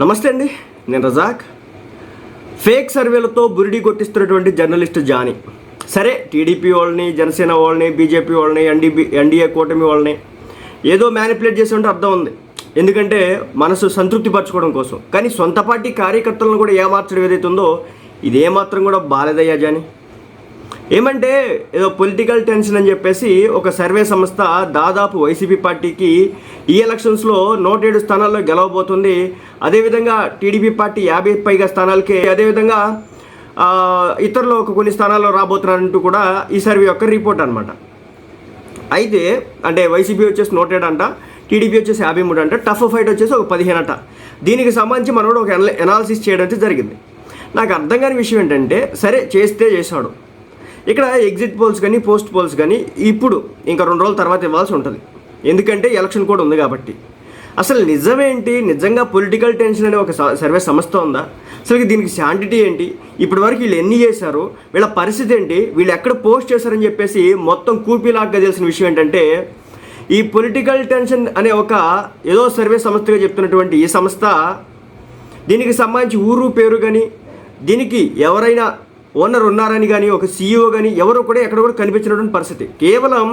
నమస్తే అండి నేను రజాక్. ఫేక్ సర్వేలతో బురిడి కొట్టిస్తున్నటువంటి జర్నలిస్ట్ జానీ. సరే టీడీపీ వాళ్ళని జనసేన వాళ్ళని బీజేపీ వాళ్ళని ఎన్డీబీ ఎన్డీఏ కూటమి వాళ్ళని ఏదో మ్యానిపులేట్ చేసి ఉంటే అర్థం ఉంది. ఎందుకంటే మనసు సంతృప్తి పరచుకోవడం కోసం. కానీ సొంత పార్టీ కార్యకర్తలను కూడా ఏమార్చడం ఏదైతే ఉందో ఇది ఏమాత్రం కూడా బాలేదయ్యా జానీ. ఏమంటే ఏదో పొలిటికల్ టెన్షన్ అని చెప్పేసి ఒక సర్వే సంస్థ దాదాపు వైసీపీ పార్టీకి ఈ ఎలక్షన్స్లో నూట ఏడు స్థానాల్లో గెలవబోతుంది. అదేవిధంగా టీడీపీ పార్టీ యాభై పైగా స్థానాలకి అదేవిధంగా ఇతరులు ఒక కొన్ని స్థానాల్లో రాబోతున్నారంటూ కూడా ఈ సర్వే యొక్క రిపోర్ట్ అనమాట అయితే అంటే వైసీపీ వచ్చేసి నూట ఏడు అంట టీడీపీ వచ్చేసి యాభై మూడు అంట టఫ్ ఫైట్ వచ్చేసి ఒక పదిహేను అంట దీనికి సంబంధించి మనోడు ఒక ఎనాలిసిస్ చేయడం అయితే జరిగింది. నాకు అర్థం కాని విషయం ఏంటంటే సరే చేస్తే చేశాడు. ఇక్కడ ఎగ్జిట్ పోల్స్ కానీ పోస్ట్ పోల్స్ కానీ ఇప్పుడు ఇంకా రెండు రోజుల తర్వాత ఇవ్వాల్సి ఉంటుంది. ఎందుకంటే ఎలక్షన్ కూడా ఉంది కాబట్టి. అసలు నిజమేంటి? నిజంగా పొలిటికల్ టెన్షన్ అనే ఒక స- సర్వే సంస్థ ఉందా? అసలు దీనికి శాంటిటీ ఏంటి? ఇప్పటి వరకు వీళ్ళు ఎన్ని చేశారు? వీళ్ళ పరిస్థితి ఏంటి? వీళ్ళు ఎక్కడ పోస్ట్ చేశారని చెప్పేసి మొత్తం కూపీలాగా తెలిసిన విషయం ఏంటంటే ఈ పొలిటికల్ టెన్షన్ అనే ఒక ఏదో సర్వే సంస్థగా చెప్తున్నటువంటి ఈ సంస్థ దీనికి సంబంధించి ఊరు పేరు కానీ దీనికి ఎవరైనా ఓనర్ ఉన్నారని కానీ ఒక సీఈఓ కానీ ఎవరు కూడా ఎక్కడ కూడా కనిపించినటువంటి పరిస్థితి. కేవలం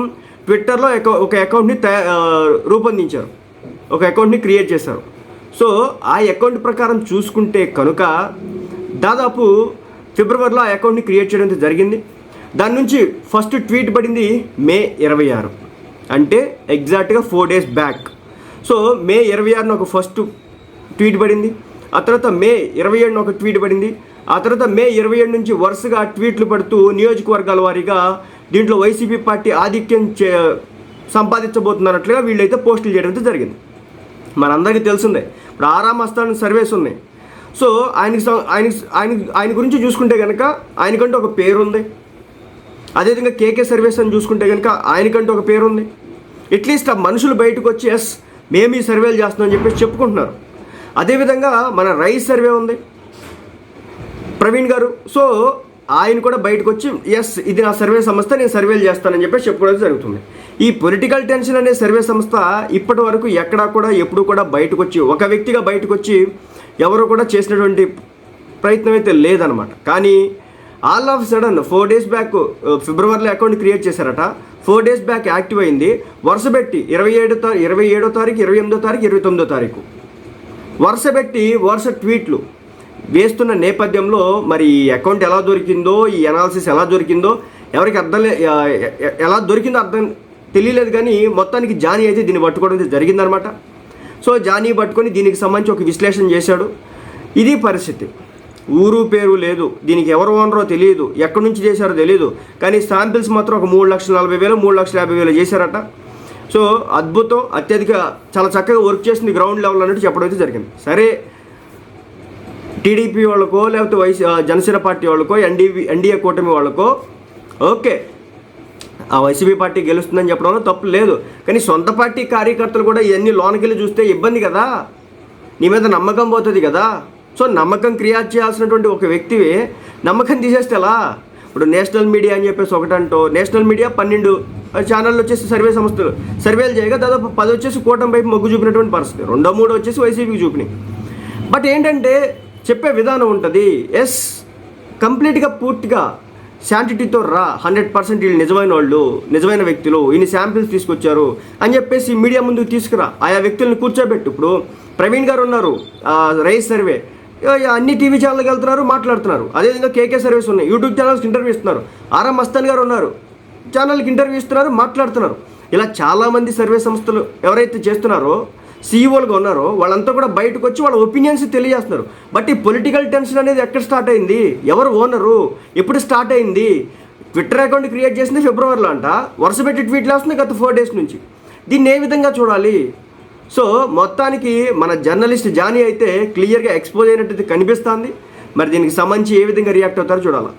ట్విట్టర్లో ఒక అకౌంట్ని తయా రూపొందించారు. ఒక అకౌంట్ని క్రియేట్ చేశారు. సో ఆ అకౌంట్ ప్రకారం చూసుకుంటే కనుక దాదాపు ఫిబ్రవరిలో ఆ అకౌంట్ని క్రియేట్ చేయడం జరిగింది. దాని నుంచి ఫస్ట్ ట్వీట్ పడింది మే ఇరవై ఆరు. అంటే ఎగ్జాక్ట్గా four days back so May ఇరవై ఆరున ఒక ఫస్ట్ ట్వీట్ పడింది. ఆ తర్వాత మే ఇరవై ఏడున ఒక ట్వీట్ పడింది. ఆ తర్వాత మే ఇరవై ఏడు నుంచి వరుసగా ట్వీట్లు పడుతూ నియోజకవర్గాల వారీగా దీంట్లో వైసీపీ పార్టీ ఆధిక్యం చే సంపాదించబోతున్నట్లుగా వీళ్ళైతే పోస్టులు చేయడం జరిగింది. మనందరికీ తెలిసిందే. ఇప్పుడు ఆరామస్థానం సర్వేస్ ఉన్నాయి సో ఆయనకి ఆయన ఆయన ఆయన గురించి చూసుకుంటే కనుక ఆయనకంటూ ఒక పేరు ఉంది అదేవిధంగా కేకే సర్వీస్ అని చూసుకుంటే కనుక ఆయనకంటూ ఒక పేరు ఉంది అట్లీస్ట్ ఆ మనుషులు బయటకు వచ్చి ఎస్ మేము ఈ సర్వేలు చేస్తున్నాం అని చెప్పేసి చెప్పుకుంటున్నారు. అదేవిధంగా మన రైస్ సర్వే ఉంది. ప్రవీణ్ గారు. సో ఆయన కూడా బయటకు వచ్చి ఎస్ ఇది నా సర్వే సంస్థ నేను సర్వేలు చేస్తానని చెప్పేసి చెప్పుకోవడం జరుగుతుంది. ఈ పొలిటికల్ టెన్షన్ అనే సర్వే సంస్థ ఇప్పటి వరకు ఎక్కడా కూడా ఎప్పుడు కూడా బయటకు వచ్చి ఒక వ్యక్తిగా బయటకు వచ్చి ఎవరు కూడా చేసినటువంటి ప్రయత్నం అయితే లేదనమాట. కానీ all of sudden four days back ఫిబ్రవరిలో అకౌంట్ క్రియేట్ చేశారట. ఫోర్ డేస్ బ్యాక్ యాక్టివ్ అయింది. వరుస పెట్టి ఇరవై ఏడు తారీ ఇరవై ఏడో తారీఖు ఇరవై ఎనిమిదో తారీఖు ఇరవై తొమ్మిదో తారీఖు. వరుస పెట్టి వరుస ట్వీట్లు. వేస్తున్న నేపథ్యంలో మరి ఈ అకౌంట్ ఎలా దొరికిందో ఈ అనాలిసిస్ ఎలా దొరికిందో ఎవరికి అర్థం ఎలా దొరికిందో అర్థం తెలియలేదు కానీ మొత్తానికి జానీ అయితే దీన్ని పట్టుకోవడం జరిగిందనమాట సో జానీ పట్టుకొని దీనికి సంబంధించి ఒక విశ్లేషణ చేశాడు. ఇది పరిస్థితి. ఊరు పేరు లేదు. దీనికి ఎవరు ఓనరో తెలియదు. ఎక్కడి నుంచి చేశారో తెలియదు కానీ శాంపిల్స్ మాత్రం ఒక మూడు లక్షల నలభై వేలు మూడు లక్షల యాభై వేలు చేశారట. సో అద్భుతం. అత్యధిక చాలా చక్కగా వర్క్ చేసింది గ్రౌండ్ లెవెల్ అన్నట్టు చెప్పడం అయితే జరిగింది. సరే టీడీపీ వాళ్ళకో లేకపోతే వైసీ జనసేన పార్టీ వాళ్ళకో ఎన్డీవీ ఎన్డీఏ కూటమి వాళ్ళకో ఓకే. ఆ వైసీపీ పార్టీ గెలుస్తుందని చెప్పడంలో తప్పు లేదు. కానీ సొంత పార్టీ కార్యకర్తలు కూడా ఇవన్నీ లోనకెళ్ళి చూస్తే ఇబ్బంది కదా? నీ మీద నమ్మకం పోతుంది కదా? సో నమ్మకం క్రియేట్ చేయాల్సినటువంటి ఒక వ్యక్తివి నమ్మకం తీసేస్తే ఎలా? ఇప్పుడు నేషనల్ మీడియా అని చెప్పేసి ఒకటంటో నేషనల్ మీడియా పన్నెండు ఛానళ్ళు వచ్చేసి సర్వే సంస్థలు. సర్వేలు చేయగా దాదాపు పది వచ్చేసి కూటమి వైపు మొగ్గు చూపినటువంటి పరిస్థితి. రెండో మూడో వచ్చేసి వైసీపీకి చూపినాయి. బట్ ఏంటంటే చెప్పే విధానం ఉంటుంది. ఎస్ కంప్లీట్గా పూర్తిగా శాంటిటీతో రా. హండ్రెడ్ పర్సెంట్ వీళ్ళు నిజమైన వాళ్ళు నిజమైన వ్యక్తులు ఇన్ని శాంపిల్స్ తీసుకొచ్చారు అని చెప్పేసి మీడియా ముందుకు తీసుకురా. ఆయా వ్యక్తులను కూర్చోబెట్టు. ఇప్పుడు ప్రవీణ్ గారు ఉన్నారు రైస్ సర్వే. అన్ని టీవీ ఛానల్కి వెళ్తున్నారు మాట్లాడుతున్నారు. అదేవిధంగా కేకే సర్వీస్ ఉన్నాయి. యూట్యూబ్ ఛానల్స్కి ఇంటర్వ్యూ ఇస్తున్నారు. ఆర్ఎం మస్తాన్ గారు ఉన్నారు ఛానల్కి ఇంటర్వ్యూ ఇస్తున్నారు మాట్లాడుతున్నారు. ఇలా చాలామంది సర్వే సంస్థలు ఎవరైతే చేస్తున్నారో సీఈఓలుగా ఉన్నారో వాళ్ళంతా కూడా బయటకు వచ్చి వాళ్ళ ఒపీనియన్స్ తెలియజేస్తున్నారు. బట్ ఈ పొలిటికల్ టెన్షన్ అనేది ఎక్కడ స్టార్ట్ అయింది? ఎవరు ఓనరు ఎప్పుడు స్టార్ట్ అయింది? ట్విట్టర్ అకౌంట్ క్రియేట్ చేసింది ఫిబ్రవరిలో అంట. వరుస పెట్టి ట్వీట్లు వస్తుంది గత ఫోర్ డేస్ నుంచి. దీన్ని ఏ విధంగా చూడాలి? సో మొత్తానికి మన జర్నలిస్ట్ జానీ అయితే క్లియర్గా ఎక్స్పోజ్ అయినట్టు కనిపిస్తుంది. మరి దీనికి సంబంధించి ఏ విధంగా రియాక్ట్ అవుతారో చూడాలి.